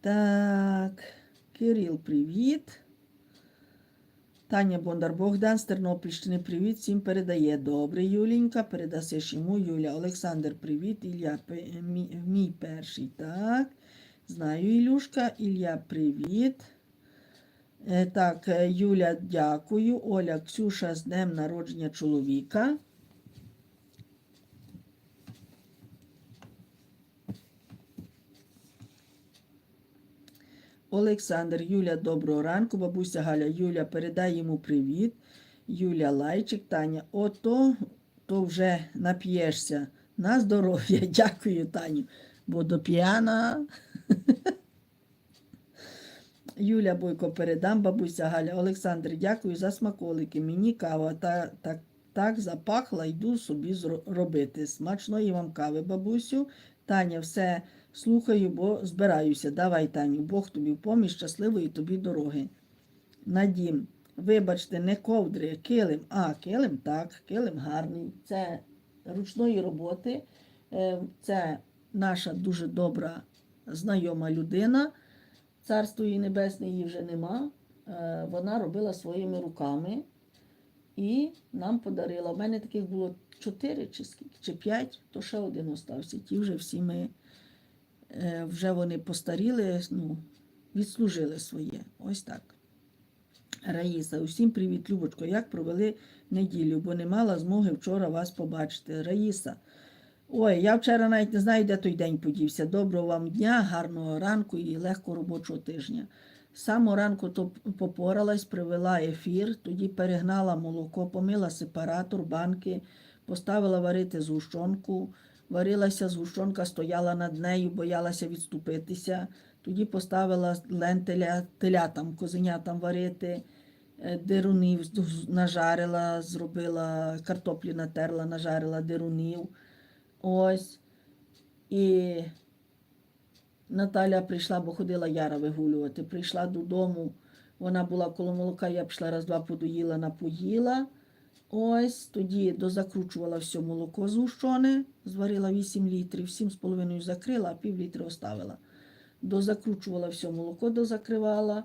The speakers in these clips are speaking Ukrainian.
Так, Кирил, привіт. Таня Бондар, Богдан з Тернопільщини, привіт, всім передає. Добре, Юлінька, передасиш йому. Юля, Олександр, привіт. Ілля, мій, мій перший. Так. Знаю, Ілюшка. Ілля, привіт. Е, Так, е, Юля, дякую. Оля, Ксюша, з днем народження чоловіка. Олександр, Юля, доброго ранку. Бабуся Галя, Юля, передай йому привіт. Юля, лайчик, Таня. Ото то вже нап'єшся. На здоров'я. Дякую, Таню. Бо до п'яна. Юля Бойко передам, бабуся Галя. Олександр, дякую за смаколики. Мені кава та, так, так запахла, йду собі робити. Смачної вам кави, бабусю. Таня, все слухаю, бо збираюся. Давай, Таню, Бог тобі в поміч, щасливої тобі дороги. Надім, вибачте, не ковдри, килим. А, килим, так, килим гарний. Це ручної роботи. Е, Це наша дуже добра знайома людина. Царство її небесне її вже нема. Е, Вона робила своїми руками і нам подарила. У мене таких було чотири чи чи п'ять, то ще один остався. Ті вже всі ми вже вони постаріли, ну, відслужили своє. Ось так. Раїса, усім привіт, Любочко. Як провели неділю, бо не мала змоги вчора вас побачити. Раїса. Ой, я вчора навіть не знаю, де той день подівся. Доброго вам дня, гарного ранку і легкого робочого тижня. З самого ранку то попоралась, привела ефір, тоді перегнала молоко, помила сепаратор, банки, поставила варити згущенку. Варилася згущенка, стояла над нею, боялася відступитися. Тоді поставила лентеля телятам, козенятам варити, е, дирунів нажарила, зробила картоплі натерла, нажарила дирунів. Ось. І Наталя прийшла, бо ходила Яра вигулювати. Прийшла додому, вона була коло молока, я пішла раз-два подоїла, напоїла. Ось тоді дозакручувала все молоко згущене, зварила 8 літрів, 7,5 закрила, а пів літри оставила. Дозакручувала все молоко, дозакривала,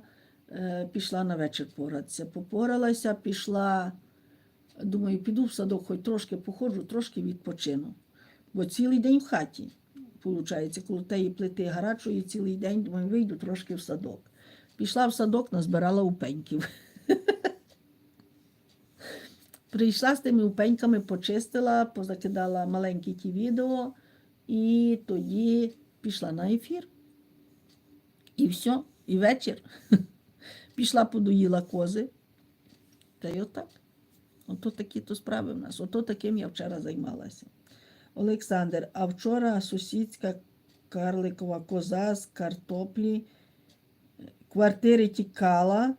е, пішла на вечір поратися. Попоралася, пішла, думаю, піду в садок, хоч трошки походжу, трошки відпочину. Бо цілий день в хаті, виходить, коли тієї плити гарячої, цілий день, думаю, вийду трошки в садок. Пішла в садок, назбирала упеньків. Прийшла з тими упеньками, почистила, позакидала маленькі ті відео, і тоді пішла на ефір. І все, і вечір. Пішла, подоїла кози. Та й отак. Ото такі то справи в нас. Ото таким я вчора займалася. Олександр, а вчора сусідська карликова коза з картоплі квартири тікала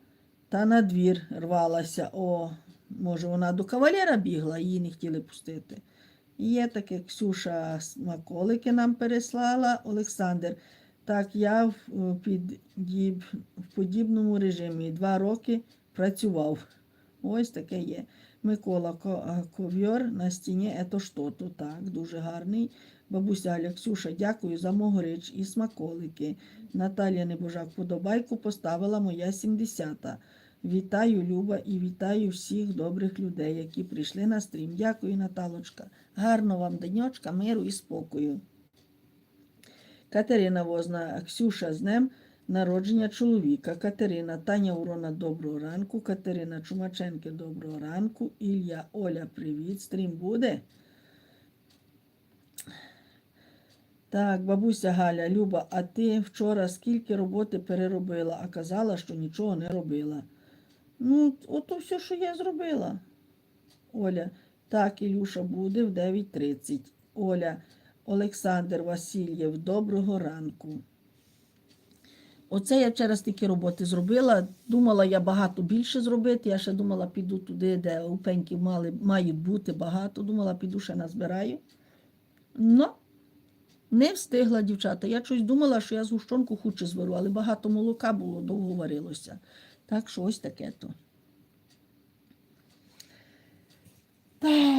та на двір рвалася. О, може, вона до кавалера бігла, її не хотіли пустити. Є таке Ксюша смаколики нам переслала. Олександр. Так, я в, е, підіб, в подібному режимі два роки працював. Ось таке є. Микола Ко- ковьор на стіні, ето то так, дуже гарний. Бабуся Ксюша, дякую за могорич і смаколики. Наталія Небожак, подобайку поставила моя 70-та. Вітаю, Люба, і вітаю всіх добрих людей, які прийшли на стрім. Дякую, Наталочка. Гарного вам денечка, миру і спокою. Катерина Возна, Ксюша з днем народження чоловіка. Катерина, Таня Урона, доброго ранку. Катерина Чумаченки, доброго ранку. Ілля, Оля, привіт. Стрім буде. Так, бабуся Галя, Люба, а ти вчора скільки роботи переробила, а казала, що нічого не робила. Ну, ото все, що я зробила. Оля, так, Ілюша буде в 9.30. Оля, Олександр Васильєв, доброго ранку. Оце я вчора стільки роботи зробила. Думала я багато більше зробити. Я ще думала, піду туди, де упеньків мали, мають бути багато. Думала, піду ще назбираю. Ну, не встигла, дівчата. Я щось думала, що я згущенку хуче зберу, але багато молока було, довго варилося. Так що ось таке то. Так.